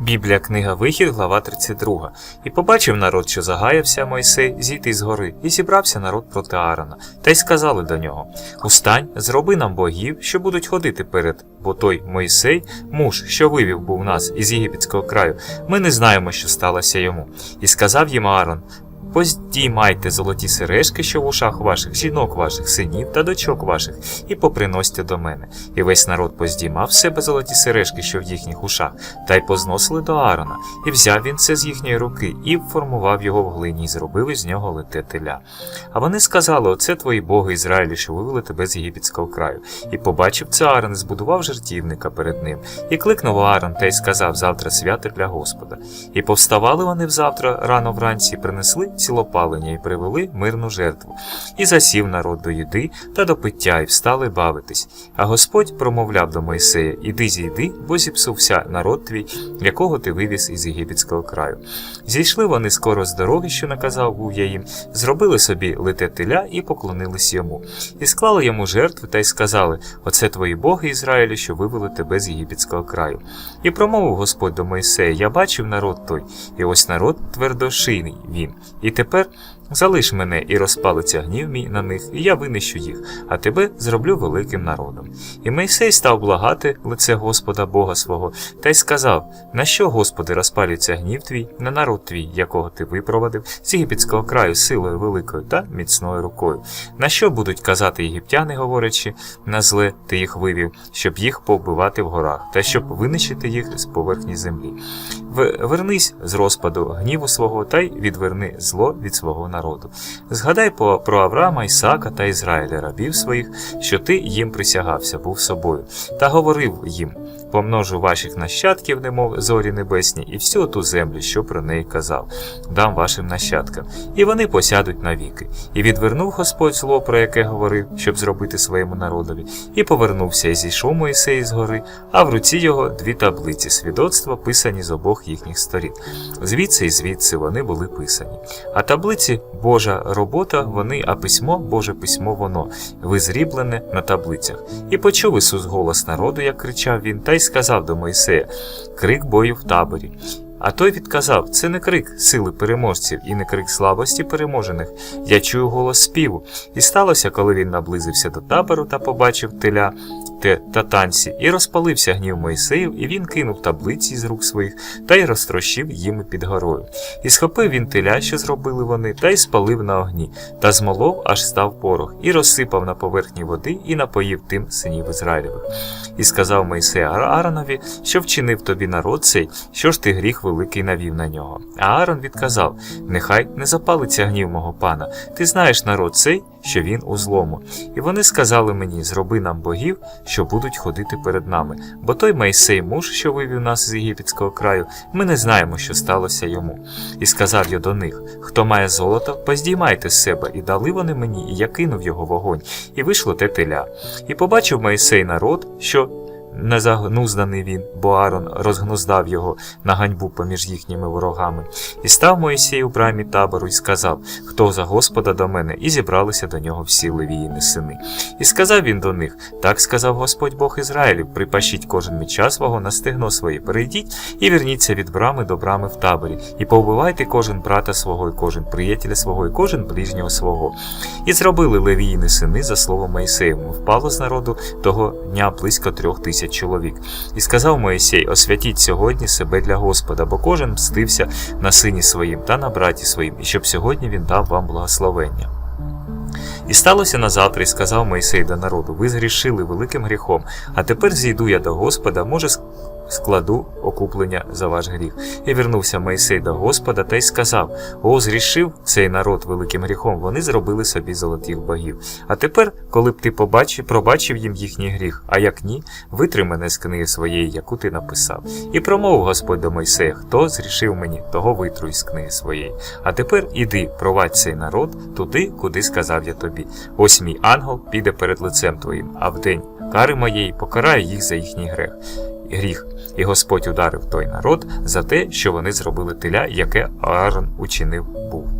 Біблія книга Вихід, глава 32. І побачив народ, що загаявся Мойсей зійти з гори, і зібрався народ проти Аарона, та й сказали до нього: Устань, зроби нам богів, що будуть ходити перед, бо той Мойсей, муж, що вивів був нас із єгипетського краю, ми не знаємо, що сталося йому. І сказав їм Аарон: Поздіймайте золоті сережки, що в ушах ваших, жінок ваших, синів та дочок ваших, і поприносьте до мене. І весь народ поздіймав себе золоті сережки, що в їхніх ушах, та й позносили до Аарона. І взяв він це з їхньої руки, і формував його в глині, і зробив із нього лите теля. А вони сказали: Оце твої боги Ізраїлі, що вивели тебе з єгипетського краю. І побачив це Аарон, і збудував жертівника перед ним. І кликнув Аарон та й сказав: Завтра свято для Господа. І повставали вони взавтра рано вранці, принесли цілопалення, і привели мирну жертву. І засів народ до їди та до пиття, і встали бавитись. А Господь промовляв до Мойсея: Іди зійди, бо зіпсувся народ твій, якого ти вивіз із єгипетського краю. Зійшли вони скоро з дороги, що наказав був я їм, зробили собі лите теля і поклонились йому, і склали йому жертви та й сказали: Оце твої боги Ізраїлю, що вивели тебе з єгипетського краю. І промовив Господь до Мойсея: Я бачив народ той, і ось народ твердошийний він. І тепер залиш мене і розпалиться гнів мій на них, і я винищу їх, а тебе зроблю великим народом. І Мойсей став благати лице Господа Бога свого, та й сказав: На що, Господи, розпалюється гнів твій на народ твій, якого ти випровадив з єгипетського краю силою великою та міцною рукою? На що будуть казати єгиптяни, говорячи, на зле ти їх вивів, щоб їх повбивати в горах, та щоб винищити їх з поверхні землі? Вернись з розпаду гніву свого та й відверни зло від свого народу. Згадай по- про Авраама, Ісака та Ізраїля, рабів своїх, що ти їм присягався, був собою, та говорив їм: помножу ваших нащадків, немов зорі небесні, і всю ту землю, що про неї казав, дам вашим нащадкам, і вони посядуть навіки. І відвернув Господь зло, про яке говорив, щоб зробити своєму народові, і повернувся, і зійшов Моїсей з гори, а в руці його дві таблиці свідоцтва, писані з обох їхніх сторін. Звідси і звідси вони були писані. А таблиці Божа робота, вони, а письмо, Боже письмо воно, визріблене на таблицях. І почув Ісус голос народу, як кричав він, та й сказав до Мойсея: Крик бою в таборі. А той відказав: це не крик сили переможців і не крик слабості переможених. Я чую голос співу. І сталося, коли він наблизився до табору та побачив теля те та танці, і розпалився гнів Моїсеїв, і він кинув таблиці з рук своїх та й розтрощив їми під горою. І схопив він теля, що зробили вони, та й спалив на огні, та змолов, аж став порох, і розсипав на поверхні води, і напоїв тим синів Ізраїлевих. І сказав Мойсей Ааронові, що вчинив тобі народ цей, що ж ти гріх великий навів на нього. А Аарон відказав: Нехай не запалиться гнів мого пана. Ти знаєш народ цей, що він у злому. І вони сказали мені: зроби нам богів, що будуть ходити перед нами. Бо той Мойсей муж, що вивів нас з єгипетського краю, ми не знаємо, що сталося йому. І сказав я до них: хто має золото, поздіймайте з себе, і дали вони мені, і я кинув його в огонь, і вийшло те теля. І побачив Моїсей народ, що не загнузданий він, бо Аарон розгнуздав його на ганьбу поміж їхніми ворогами. І став Моїсей у брамі табору і сказав, хто за Господа до мене, і зібралися до нього всі левіїни сини. І сказав він до них: Так сказав Господь Бог Ізраїлів: припашіть кожен меча свого на стегно своє, перейдіть і верніться від брами до брами в таборі, і повбивайте кожен брата свого, і кожен приятеля свого, і кожен ближнього свого. І зробили левіїни сини за словом Моїсеєвому. Впало з народу того дня близько трьох тисяч чоловік. І сказав Моїсей: Освятіть сьогодні себе для Господа, бо кожен мстився на сині своїм та на браті своїм, і щоб сьогодні він дав вам благословення. І сталося на завтра, і сказав Моїсей до народу: Ви згрішили великим гріхом, а тепер зійду я до Господа, може ск- складу окуплення за ваш гріх. І вернувся Мойсей до Господа та й сказав: О, згрішив цей народ великим гріхом, вони зробили собі золотих богів. А тепер, коли б ти побачив, пробачив їм їхній гріх, а як ні, витри мене з книги своєї, яку ти написав. І промовив Господь до Мойсея: Хто зрішив мені, того витру із книги своєї. А тепер іди, провадь цей народ туди, куди сказав я тобі. Ось мій ангел піде перед лицем твоїм, а в день кари моєї покарає їх за їхній грех. Гріх, і Господь ударив той народ за те, що вони зробили теля, яке Аарон учинив був.